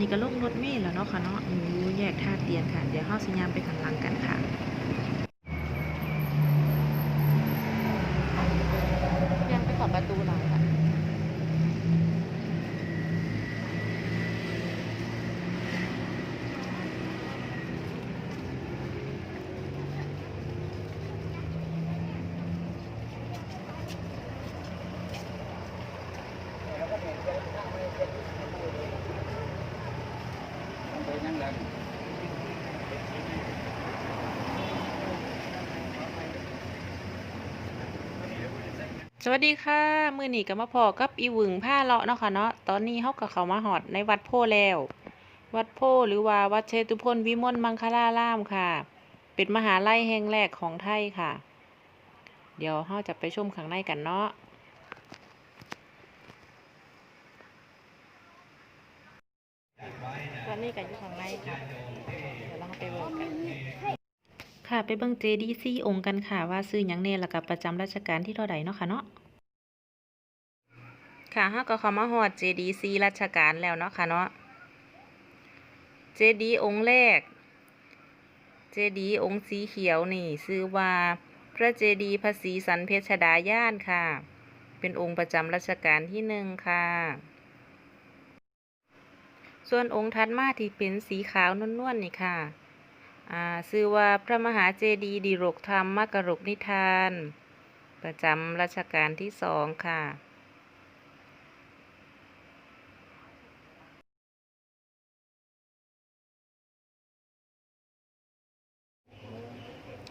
นี้ก็ลงรถเมล์แล้วเนาะค่ะเนาะอยู่แยกท่าเตียนค่ะ เดี๋ยวเฮาสิยามไปข้างหลังกันค่ะ ยังไปขอบประตูหลังค่ะ สวัสดีค่ะมื้อนี้ก็มาพอกับอีวึงผ้าเลาะเนาะค่ะเนาะตอนนี้เฮาก็เขามาฮอดในวัดโพแล้ว วัดโพหรือว่าวัดเชตุพนวิมลมังคลารามค่ะ เป็นมหาลัยแห่งแรกของไทยค่ะ เดี๋ยวเฮาจะไปชมข้างในกันเนาะตอนนี้ก็อยู่ข้างในค่ะเดี๋ยวเราไปเบิ่งกัน ค่ะ ไปเบิ่ง JDC องค์กันค่ะ ว่าซื้อหยังแน่แล้วก็ประจำราชการที่เท่าใดเนาะค่ะเนาะค่ะเฮาก็เข้ามาฮอด JDC ราชการแล้วเนาะค่ะเนาะ JD องค์แรก JD องค์สีเขียวนี่ชื่อว่าพระเจดีย์พระศรีสันเพชรดาย่านค่ะ เป็นองค์ประจำรัชกาลที่หนึ่งค่ะ ส่วนองค์ถัดมาที่เป็นสีขาวนวลๆนี่ค่ะ ชื่อว่าพระมหาเจดีย์ดิรกธรรมมกรกนิทาน ประจำรัชกาลที่สองค่ะ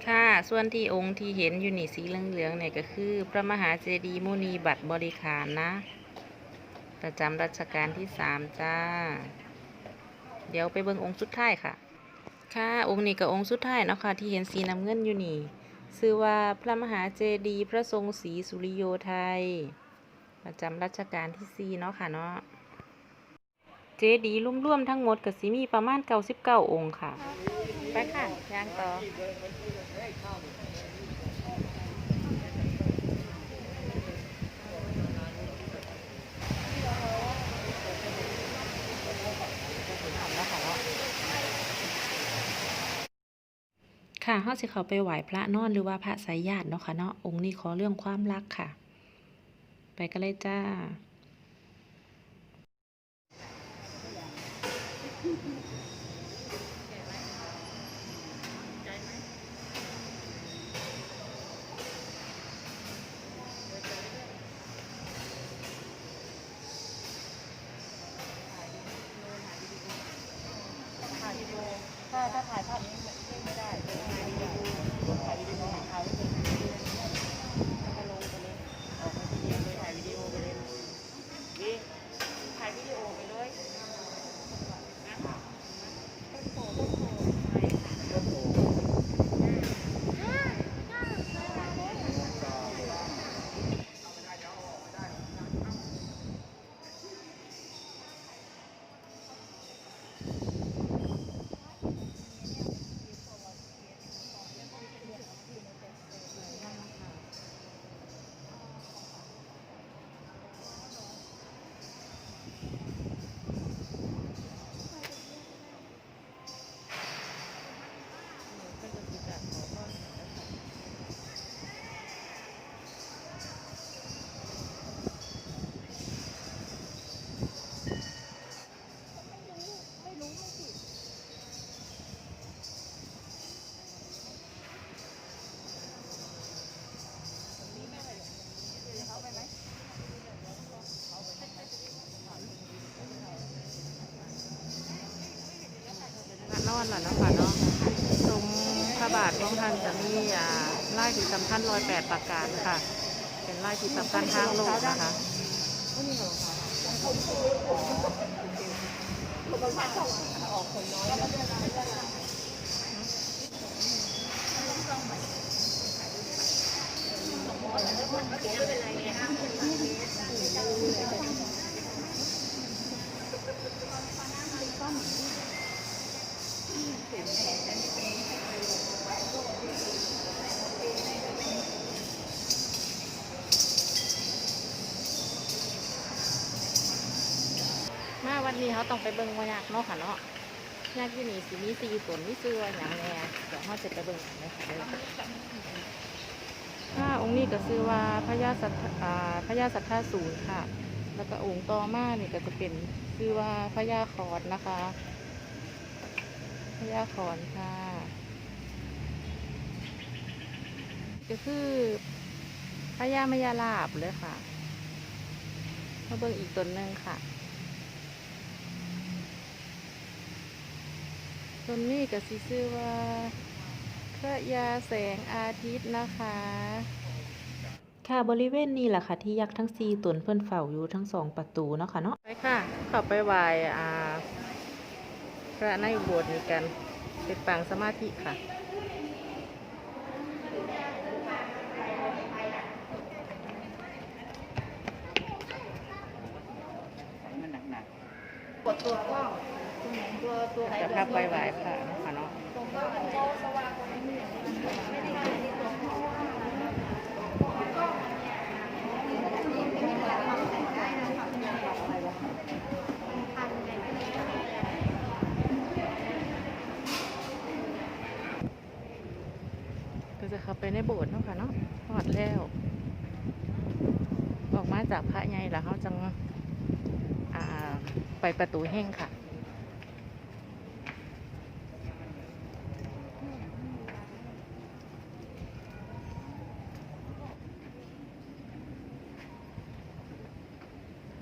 ค่ะ ส่วนที่องค์ที่เห็นอยู่นี่สีเหลืองๆเนี่ยก็คือ พระมหาเจดีย์มุนีบัตรบริขารนะ ประจำรัชกาลที่สามจ้า เดี๋ยวไปเบิ่งองค์สุดท้ายค่ะ ค่ะองค์นี้กับองค์สุดท้ายเนาะค่ะที่เห็นสีน้ำเงินอยู่นี่ชื่อว่าพระมหาเจดีย์พระทรงศรีสุริโยไทย ประจำรัชกาลที่สี่เนาะค่ะเนาะเจดีย์รวมๆทั้งหมดกับสีมีประมาณ99องค์ค่ะ ไปค่ะย่างต่อ เฮาสิเขาไปไหว้พระนอนหรือว่าพระสายญาติเนาะค่ะเนาะองค์นี้ขอเรื่องความรักค่ะ ไปกันเลยจ้า ถ้าถ่ายภาพนี้ไม่ได้ถ่ายวิดีโอถ่ายดีโอถ่า นอนล่ะนะคะเนาะทรงพระบาทของท่านจะมีอ่าลายที่สำคัญร้อยแปดประการค่ะ เป็นลายที่สำคัญทางโลกนะคะไม่เป็นไรเลยห้าวันนี้ เขาต้องไปเบิ่งว่ายากเนาะค่ะเนาะยากที่นี่สิมีสี่ตนมีซื้อว่าอย่างแน่เดี๋ยวเขาจะไปเบิ่งกันเลยค่ะเด้อค่ะองค์นี้ก็ซื้อว่าพญาสัทธาอ่าพญาสัทธาศูนย์ค่ะ แล้วก็องค์ต่อมานี่ก็จะเป็นชื่อว่าพญาขอดนะคะพญาขอนค่ะ ก็คือพญามยาลาบเลยค่ะมาเบิ่งอีกตนหนึ่งค่ะ ตนนี้ก็สิชื่อว่า พระยาแสงอาทิตย์นะคะ ค่ะบริเวณนี้แหละค่ะ ที่ยักษ์ทั้งสี่ตนเพื่อนเฝ้าอยู่ทั้งสองประตูเนาะค่ะเนาะไปค่ะเข้าไปไหว้อ่าพระในโบสถ์นี้กันเป็นปางสมาธิค่ะ มันหนัก กดตัวกล้องตัวไหนตัวตัวไหน จะพาไปไหว้พระเนาะค่ะเนาะ ตัวกล้องโตสว่างกว่านี้ไม่ได้ง่ายนี่ตัวกล้องตัวกล้องนี่เป็นเวลาค วามแต่งได้นะคะพันเลยก็จะเข้าไปในโบสถ์เนาะค่ะเนาะหอดแล้ว ออกมาจากพระใหญ่แล้วเขาจังไปประตูแห้งค่ะ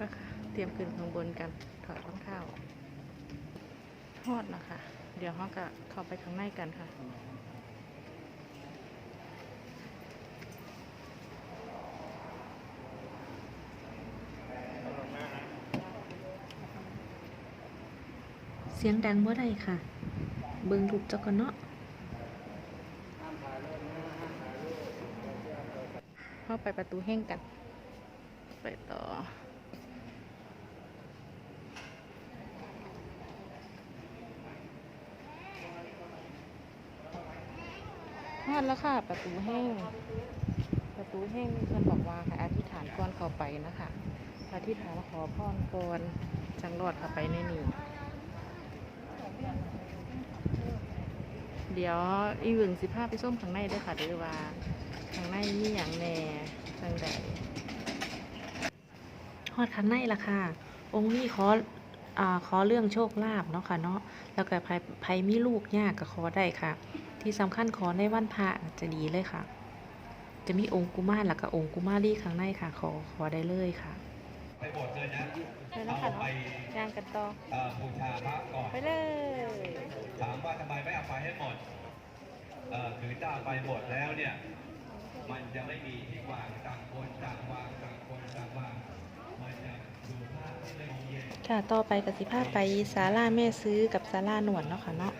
ก็ค่ะเตรียมขึ้นข้างบนกันถอดรองเท้าทอดนะคะ เดี๋ยวเขาก็เข้าไปข้างในกันค่ะเสียงดังเมื่อไรค่ะ เบิงถูกจักกันเนาะเข้าไปประตูแห้งกัน ไปต่อ ฮอดแล้วค่ะ ประตูแห้ง ประตูแห้งเพื่อนบอกว่าให้อธิษฐานก่อนเข้าไปนะคะอธิษฐานขอพรก่อนจังรอดเข้าไปในนี้เดี๋ยวอีหวึงสิภาพไปส้มข้างในด้วยค่ะเด้วยวว่าข้างในมีอย่างแหน่จังใดฮอดข้างในละค่ะ องค์นี้ขอ ขอเรื่องโชคลาภเนาะค่ะเนาะแล้วก็ไผไผมีลูกยากก็ขอได้ค่ะ ที่สำคัญขอในวันพระจะดีเลยค่ะ จะมีองค์กุมารแล้วก็องค์กุมารีข้างในค่ะ ขอขอได้เลยค่ะไปบดเลยนะไปแล้วค่ะเนาะย่างกันต่อเอ่อบูชาพระก่อนไปเลยถามว่าทำไมไม่เอาไปให้หมดเอ่อถือถ้าเอาไปหมดแล้วเนี่ย มันจะไม่มีที่วางต่างคนต่างวางต่างคนต่างวาง ค่ะต่อไปกสิภาพไปศาลาแม่ซื้อกับศาลาหนวดเนาะค่ะเนาะ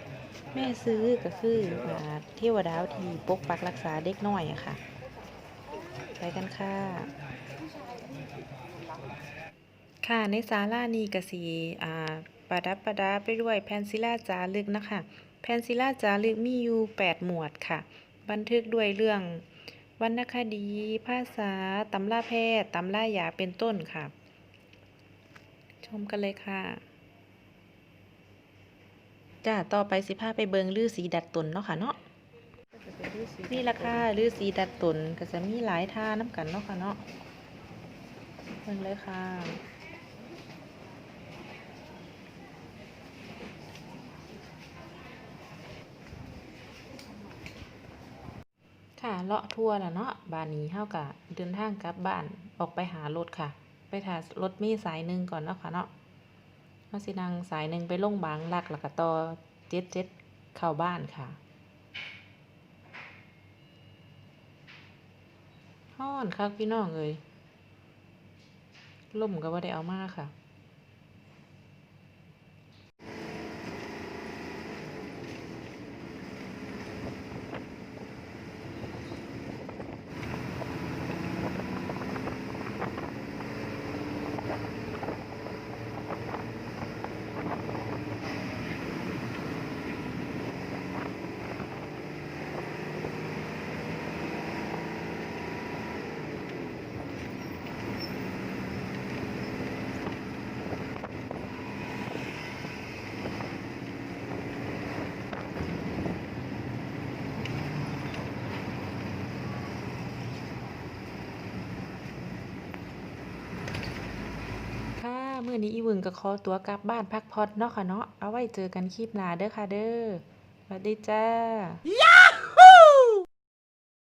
แม่ซื้อก็คืออ่าเทวดาวที่ปกปักรักษาเด็กน้อยอะค่ะ ไปกันค่ะ ค่ะในศาลานี้กสีอ่าประดับประดาไปด้วยแผ่นศิลาจารึกนะคะแผ่นศิลาจารึกมีอยู่ 8 หมวดค่ะ บันทึกด้วยเรื่องวรรณคดี ภาษาตำราแพทย์ตำรายาเป็นต้นค่ะ ชมกันเลยค่ะจ้าต่อไปสิพาไปเบิงลือสีดัดตนเนาะค่ะเนาะนี่ราคาลือสีดัดตนก็จะมีหลายท่าน้ำกันเนาะค่ะเนาะเบิ่งเลยค่ะค่ะเลาะทั่วแล้วเนาะบ้านนี้เฮากะเดินทางกลับบ้านออกไปหารถค่ะ ไปถ่ารถมีสายหนึ่งก่อนเนาะค่ะเนาะเราสินังสายหนึ่งไปลงบางรักแล้วก็ต่อเจ็ดเจ็ดเข้าบ้านค่ะฮ้อนคักพี่น้องเลยล่มก็ว่าได้เอามาค่ะ มื้อนี้อีวึงก็ขอตัวกลับบ้านพักผ่อนเนาะค่ะเนาะเอาไว้เจอกันคลิปหน้าเด้อค่ะเด้อสวัสดีจ้า